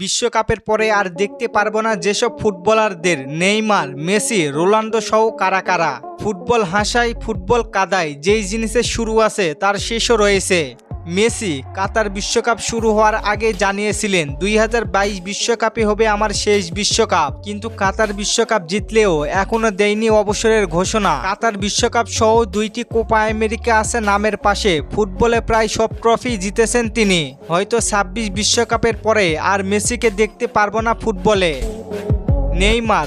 বিশ্বকাপের পরে আর দেখতে পারব না যেসব ফুটবলারদের নেইমার, মেসি রোনাল্ডো সহ কারা কারা। ফুটবল হাসায় ফুটবল কাদায় যেই জিনিসের শুরু আছে তার শেষও রয়েছে। মেসি কাতার বিশ্বকাপ শুরু হওয়ার আগে জানিয়েছিলেন, দুই হাজার বাইশ বিশ্বকাপই হবে আমার শেষ বিশ্বকাপ। কিন্তু কাতার বিশ্বকাপ জিতলেও এখনও দেয়নি অবসরের ঘোষণা। কাতার বিশ্বকাপ সহ দুইটি কোপা আমেরিকা আছে নামের পাশে। ফুটবলে প্রায় সব ট্রফি জিতেছেন তিনি। হয়তো ছাব্বিশ বিশ্বকাপের পরে আর মেসিকে দেখতে পারব না ফুটবলে। নেইমার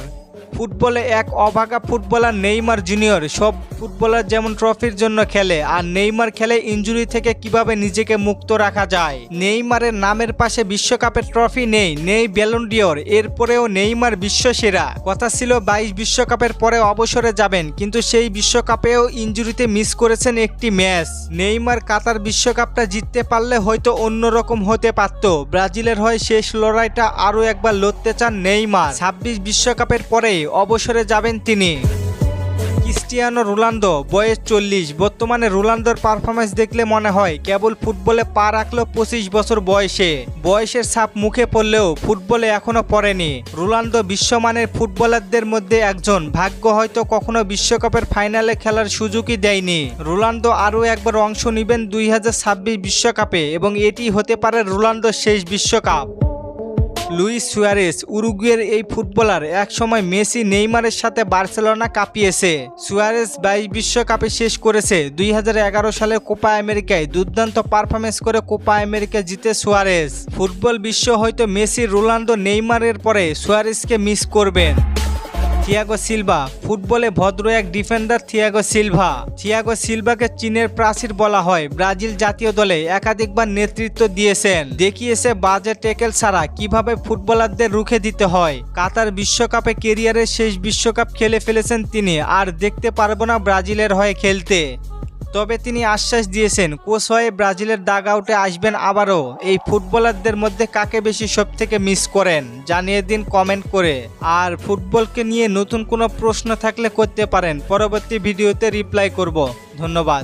ফুটবলে এক অভাগা ফুটবলার নেইমার জুনিয়র। সব ফুটবলার যেমন ট্রফির জন্য খেলে, আর নেইমার খেলে ইনজুরি থেকে কীভাবে নিজেকে মুক্ত রাখা যায়? নেইমারের নামের পাশে বিশ্বকাপের ট্রফি নেই নেই ব্যালন্ডিয়র এরপরেও নেইমার বিশ্বসেরা। কথা ছিল বাইশ বিশ্বকাপের পরে অবসরে যাবেন, কিন্তু সেই বিশ্বকাপেও ইনজুরিতে মিস করেছেন একটি ম্যাচ। নেইমার কাতার বিশ্বকাপটা জিততে পারলে হয়তো অন্যরকম হতে পারত। ব্রাজিলের হয়ে শেষ লড়াইটা আরও একবার লড়তে চান নেইমার। ছাব্বিশ বিশ্বকাপের পরেই অবসরে যাবেন তিনি। ক্রিস্টিয়ানো রোনালদো, বয়স চল্লিশ। বর্তমানে রোনালদোর পারফরমেন্স দেখলে মনে হয় কেবল ফুটবলে পা রাখল পঁচিশ বছর বয়সে। বয়সের ছাপ মুখে পড়লেও ফুটবলে এখনও পড়েনি। রোনালদো বিশ্বমানের ফুটবলারদের মধ্যে একজন। ভাগ্য হয়তো কখনো বিশ্বকাপের ফাইনালে খেলার সুযোগই দেয়নি। রোনালদো আরও একবার অংশ নেবেন দুই বিশ্বকাপে এবং এটি হতে পারে রোনালদোর শেষ বিশ্বকাপ। লুইস সুয়ারেস উরুগুয়ের এই ফুটবলার একসময় মেসি, নেইমারের সাথে বার্সেলোনা কাঁপিয়েছে। সুয়ারেস বাইশ বিশ্বকাপে শেষ করেছে। দুই হাজার এগারো সালে কোপা আমেরিকায় দুর্দান্ত পারফরমেন্স করে কোপা আমেরিকা জিতে সুয়ারেস ফুটবল বিশ্ব হয়তো মেসি রোনাল্ডো নেইমারের পরে সুয়ারেসকে মিস করবেন। Thiago Silva. ফুটবলে ভদ্র এক ডিফেন্ডার থিয়াগো সিলভা। থিয়াগো সিলভাকে চীনের প্রাচীর বলা হয়। ব্রাজিল জাতীয় দলে একাধিকবার নেতৃত্ব দিয়েছেন। দেখিয়েছে বাজে টেকেল ছাড়া কীভাবে ফুটবলারদের রুখে দিতে হয়? কাতার বিশ্বকাপে কেরিয়ারের শেষ বিশ্বকাপ খেলে ফেলেছেন তিনি। আর দেখতে পারব না ব্রাজিলের হয়ে খেলতে। তবে তিনি আশ্বাস দিয়েছেন, কোচ হয়ে ব্রাজিলের দাগ আউটে আসবেন আবারও। এই ফুটবলারদের মধ্যে কাকে বেশি সব থেকে মিস করেন, জানিয়ে দিন কমেন্ট করে। আর ফুটবলকে নিয়ে নতুন কোনো প্রশ্ন থাকলে করতে পারেন, পরবর্তী ভিডিওতে রিপ্লাই করব। ধন্যবাদ।